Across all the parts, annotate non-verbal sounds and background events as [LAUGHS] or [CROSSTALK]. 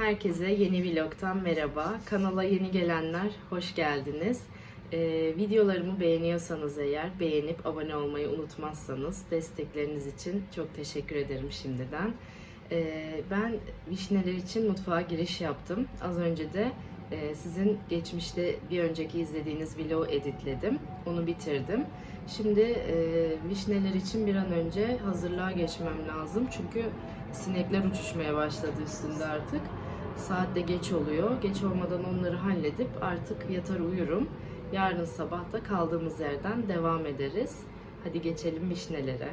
Herkese yeni vlogtan merhaba. Kanala yeni gelenler hoş geldiniz. Ee, videolarımı beğeniyorsanız eğer beğenip abone olmayı unutmazsanız destekleriniz için çok teşekkür ederim şimdiden. Ee, ben vişneler için mutfağa giriş yaptım. Az önce de e, sizin geçmişte bir önceki izlediğiniz vlogu editledim. Onu bitirdim. Şimdi e, vişneler için bir an önce hazırlığa geçmem lazım. Çünkü sinekler uçuşmaya başladı üstünde artık. Saat de geç oluyor. Geç olmadan onları halledip artık yatar uyurum. Yarın sabah da kaldığımız yerden devam ederiz. Hadi geçelim vişnelere.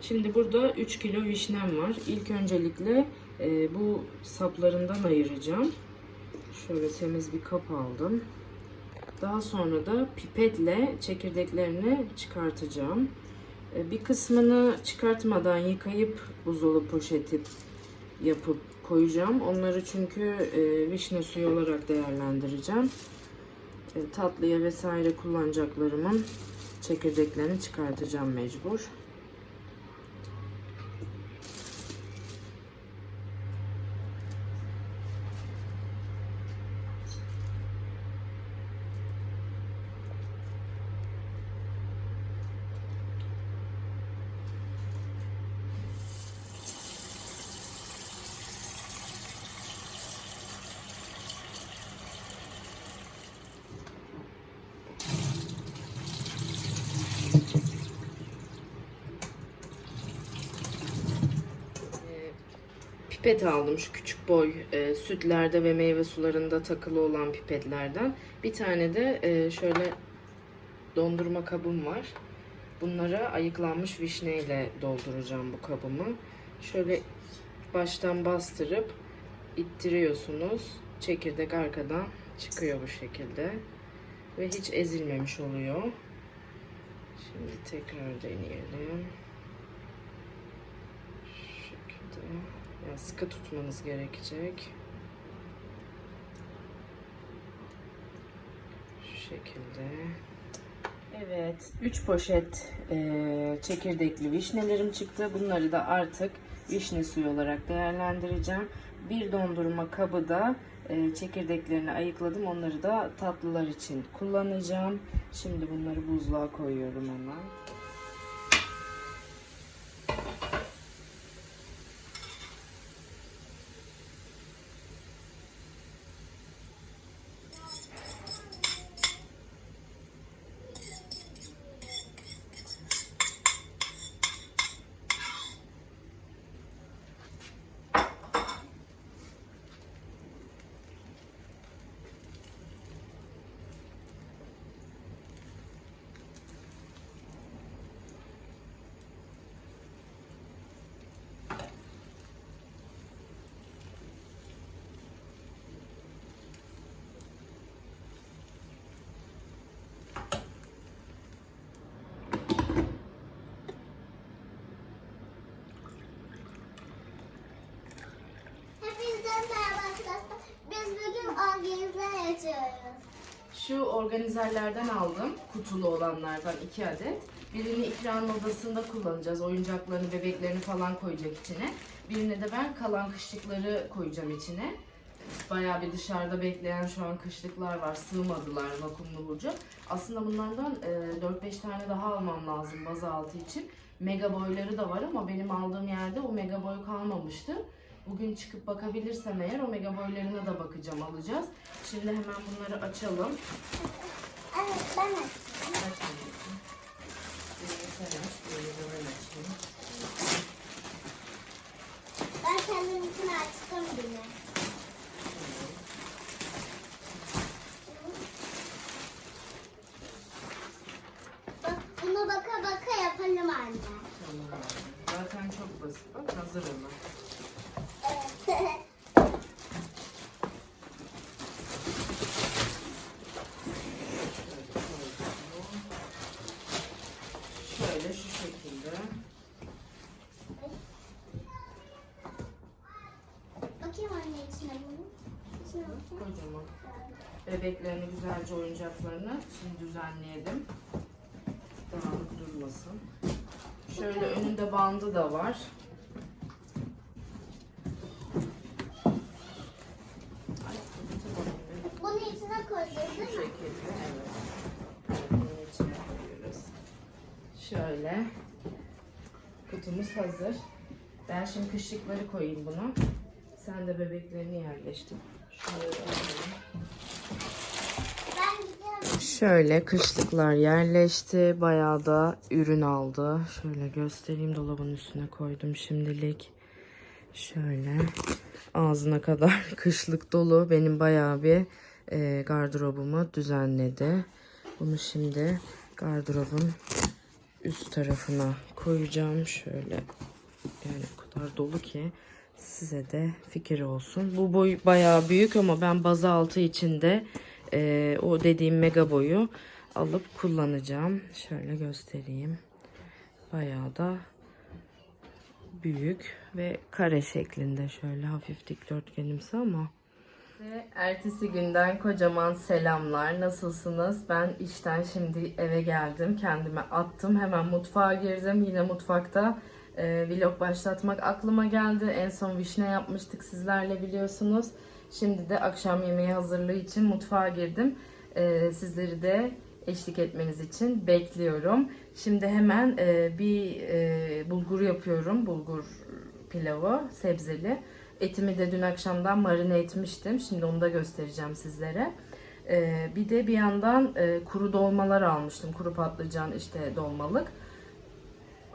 Şimdi burada 3 kilo vişnem var. İlk öncelikle e, bu saplarından ayıracağım. Şöyle temiz bir kap aldım. Daha sonra da pipetle çekirdeklerini çıkartacağım. E, Bir kısmını çıkartmadan yıkayıp buzdolabı poşeti yapıp koyacağım. Onları çünkü e, vişne suyu olarak değerlendireceğim. E, tatlıya vesaire kullanacaklarımın çekirdeklerini çıkartacağım mecbur. Pipet aldım şu küçük boy e, sütlerde ve meyve sularında takılı olan pipetlerden. Bir tane de e, şöyle dondurma kabım var. Bunlara ayıklanmış vişneyle dolduracağım bu kabımı. Şöyle baştan bastırıp ittiriyorsunuz. Çekirdek arkadan çıkıyor bu şekilde. Ve hiç ezilmemiş oluyor. Şimdi tekrar deneyelim. Şu şekilde. Yani sıkı tutmanız gerekecek. Şu şekilde. Evet, 3 poşet e, çekirdekli vişnelerim çıktı. Bunları da artık vişne suyu olarak değerlendireceğim. Bir dondurma kabı da e, çekirdeklerini ayıkladım. Onları da tatlılar için kullanacağım. Şimdi bunları buzluğa koyuyorum hemen. Hepinize merhaba arkadaşlar. Biz bugün Şu organizerlerden aldım. Kutulu olanlardan iki adet. Birini ikram odasında kullanacağız. Oyuncaklarını, bebeklerini falan koyacak içine. Birine de ben kalan kışlıkları koyacağım içine. Bayağı bir dışarıda bekleyen şu an kışlıklar var. Sığmadılar vakumlu burcu. Aslında bunlardan e, 4-5 tane daha almam lazım bazı altı için. Mega boyları da var ama benim aldığım yerde o mega boy kalmamıştı. Bugün çıkıp bakabilirsem eğer o mega boylarına da bakacağım alacağız. Şimdi hemen bunları açalım. Evet ben açayım. Aç anneciğim. Birini sen aç, birini de ben açayım. Ben kendiminkini açtım bile. Bak buna baka baka yapalım anne. Tamam. Zaten çok basit. Bak hazır hemen. Atayım anne Kocaman. Bebeklerini güzelce oyuncaklarını şimdi düzenleyelim. Dağınık durmasın. Şöyle önünde bandı da var. Bunun içine koyacağız koyuyoruz. Şöyle. Kutumuz hazır. Ben şimdi kışlıkları koyayım bunu. Sen de bebeklerini yerleştir. Şöyle kışlıklar yerleşti. Bayağı da ürün aldı. Şöyle göstereyim dolabın üstüne koydum şimdilik. Şöyle ağzına kadar [LAUGHS] kışlık dolu. Benim bayağı bir e, gardırobumu düzenledi. Bunu şimdi gardırobun üst tarafına koyacağım. Şöyle yani o kadar dolu ki size de fikir olsun. Bu boy bayağı büyük ama ben bazı altı içinde e, o dediğim mega boyu alıp kullanacağım. Şöyle göstereyim. Bayağı da büyük ve kare şeklinde şöyle hafif dikdörtgenimsi ama ertesi günden kocaman selamlar. Nasılsınız? Ben işten şimdi eve geldim. Kendime attım. Hemen mutfağa girdim. Yine mutfakta e, vlog başlatmak aklıma geldi. En son vişne yapmıştık sizlerle biliyorsunuz. Şimdi de akşam yemeği hazırlığı için mutfağa girdim. E, sizleri de eşlik etmeniz için bekliyorum. Şimdi hemen e, bir e, bulgur yapıyorum. Bulgur pilavı sebzeli. Etimi de dün akşamdan marine etmiştim. Şimdi onu da göstereceğim sizlere. E, bir de bir yandan e, kuru dolmalar almıştım. Kuru patlıcan işte dolmalık.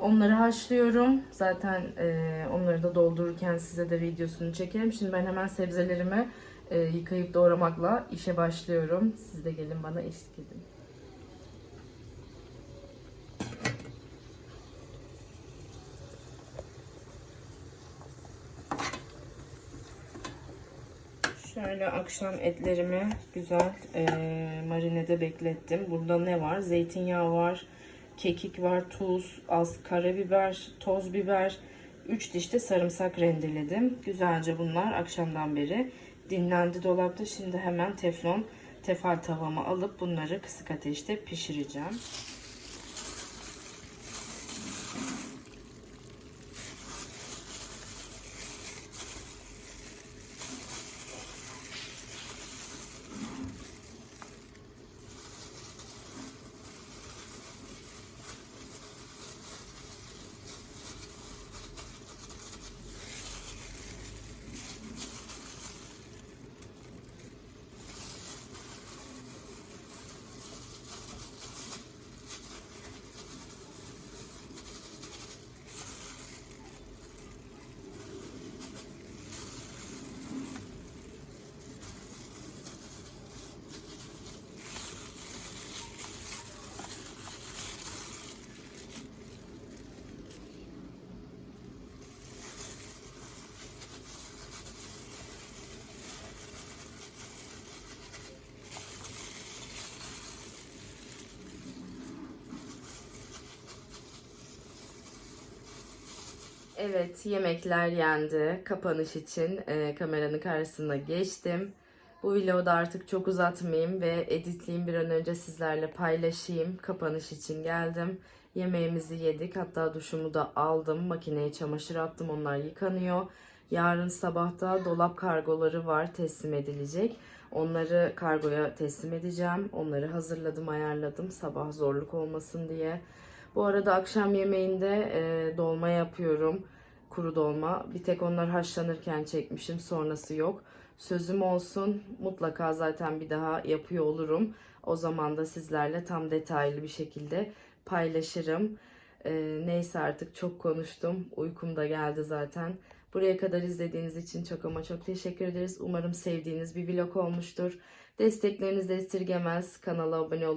Onları haşlıyorum. Zaten e, onları da doldururken size de videosunu çekerim. Şimdi ben hemen sebzelerimi e, yıkayıp doğramakla işe başlıyorum. Siz de gelin bana eşlik edin. Şöyle akşam etlerimi güzel e, marinede beklettim. Burada ne var? Zeytinyağı var, kekik var, tuz, az karabiber, toz biber, 3 diş de sarımsak rendeledim. Güzelce bunlar akşamdan beri dinlendi dolapta. Şimdi hemen teflon tefal tavama alıp bunları kısık ateşte pişireceğim. Evet, yemekler yendi. Kapanış için e, kameranın karşısına geçtim. Bu vlogu da artık çok uzatmayayım ve editleyeyim bir an önce sizlerle paylaşayım. Kapanış için geldim. Yemeğimizi yedik. Hatta duşumu da aldım. Makineye çamaşır attım. Onlar yıkanıyor. Yarın sabahta dolap kargoları var teslim edilecek. Onları kargoya teslim edeceğim. Onları hazırladım, ayarladım. Sabah zorluk olmasın diye. Bu arada akşam yemeğinde e, dolma yapıyorum. Kuru dolma. Bir tek onlar haşlanırken çekmişim. Sonrası yok. Sözüm olsun. Mutlaka zaten bir daha yapıyor olurum. O zaman da sizlerle tam detaylı bir şekilde paylaşırım. E, neyse artık çok konuştum. Uykum da geldi zaten. Buraya kadar izlediğiniz için çok ama çok teşekkür ederiz. Umarım sevdiğiniz bir vlog olmuştur. Desteklerinizi de esirgemez. Kanala abone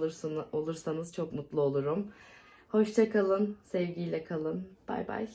olursanız çok mutlu olurum. Hoşça kalın, sevgiyle kalın. Bay bay.